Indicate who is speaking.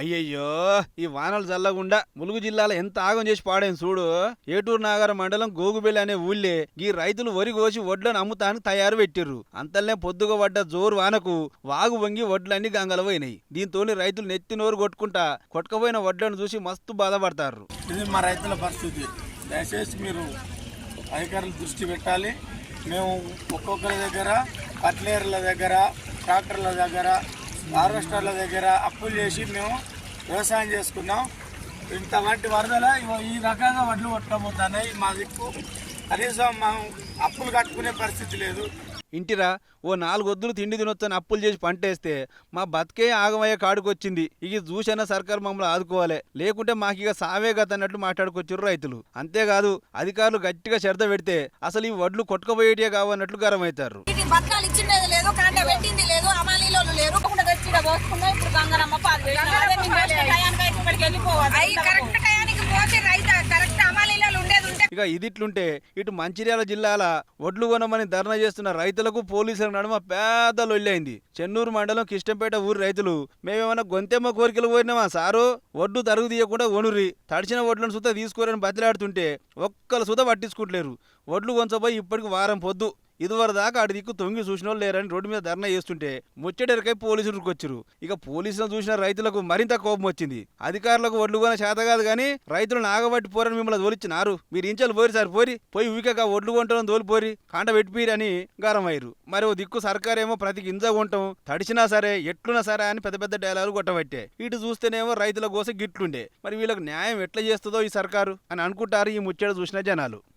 Speaker 1: అయ్యయ్యో ఈ వానలు చల్లగుండా ములుగు జిల్లాలో ఎంత ఆగం చేసి పాడేం చూడు. ఏటూరు నాగర మండలం గోగుబెల్లి అనే ఊళ్ళే ఈ రైతులు వరి కోసి వడ్లను అమ్ముతానికి తయారు పెట్టిర్రు. అంతల్నే పొద్దుగా పడ్డ జోరు వానకు వాగు వంగి వడ్లన్నీ గంగలు పోయినాయి. దీంతో రైతులు నెత్తి నోరు కొట్టుకుంటా కొట్టుకపోయిన వడ్లను చూసి మస్తు బాధపడతారు.
Speaker 2: ఇది మా రైతుల పరిస్థితి. దయచేసి మీరు అధికారులు దృష్టి పెట్టాలి. మేము ఒక్కొక్కరి దగ్గర కట్లేర్ల దగ్గర ట్రాక్టర్ల దగ్గర హార్వెస్టర్ల దగ్గర అప్పులు చేసి మేము వ్యవసాయం చేసుకున్నాం. ఇంత వంటి వరదల ఇగో ఈ రకంగా వడ్లు కొట్టబోతున్నాయి మా దిక్కు. కనీసం మనం అప్పులు కట్టుకునే పరిస్థితి లేదు.
Speaker 1: ఇంటిరా ఓ నాలుగు వద్దులు తిండి తినొచ్చని అప్పులు చేసి పంటేస్తే మా బతికే ఆగమయ్యే కాడుకొచ్చింది. ఇక చూసైనా సర్కారు మమ్మల్ని ఆదుకోవాలి. లేకుంటే మాకు ఇక సావే గత అన్నట్లు మాట్లాడుకొచ్చారు రైతులు. అంతేకాదు అధికారులు గట్టిగా శ్రద్ధ పెడితే అసలు ఈ వడ్లు కొట్టుకుపోయేటివే కావన్నట్లు గరమవుతారు
Speaker 3: ఇది బతకాలు ఇచ్చిండేది లేదు పెట్టింది కూడా తెచ్చి ఈడ పోసుకున్నాం ఇప్పుడు గంగరమ్మ పాలు వేసినాం. అదే మేము వేసిన టయానికి అయితే ఇక్కడికి వెళ్ళిపోవాలి. అయి కరెక్ట్ టయానికి పోతే రైతు కరెక్ట్ అమాలీలో ఉండేది ఉంటే
Speaker 1: ఇక ఇదిట్లుంటే ఇటు మంచిర్యాల జిల్లాల ఒడ్లు కొనమని ధర్నా చేస్తున్న రైతులకు పోలీసుల నడుమ పెద్ద లొల్లైంది చెన్నూరు మండలం కిష్టంపేట ఊరి రైతులు మేమేమన్నా గొంతెమ్మ కోరికలు పోయినామా సారు ఒడ్డు తరుగు తీయకుండా ఒనురి తడిచిన వడ్లను సుత తీసుకోరని బతిలాడుతుంటే ఒక్కరు సుత పట్టించుకుంటలేరు ఒడ్లు కొంచపోయి ఇప్పటికి వారం పొద్దు ఇదివర దాకా అడి దిక్కు తొంగి చూసిన వాళ్ళు లేరని రోడ్డు మీద ధర్నా చేస్తుంటే ముచ్చటెరకై పోలీసులు వచ్చారు ఇక పోలీసులను చూసిన రైతులకు మరింత కోపం వచ్చింది. అధికారులకు ఒడ్లు కొన చేత కాదు కానీ రైతులను ఆగబట్టి పోరని మిమ్మల్ని తోలిచ్చినారు మీరు ఇంచలు పోరి సార్ పోరి. పోయి ఊకక ఒడ్లు కొంటాం తోలిపోరి కాంట పెట్టిపోయి అని గారమయ్యారు మరి ఓ దిక్కు సర్కారేమో ప్రతి గింజ కొంటాం తడిచినా సరే ఎట్లున్నా సరే అని పెద్ద పెద్ద డైలాగులు కొట్టబట్టే. ఇటు చూస్తేనేమో రైతుల కోసం గిట్లుండే. మరి వీళ్ళకి న్యాయం ఎట్లా చేస్తుందో ఈ సర్కారు అని అనుకుంటారు ఈ ముచ్చట చూసిన జనాలు.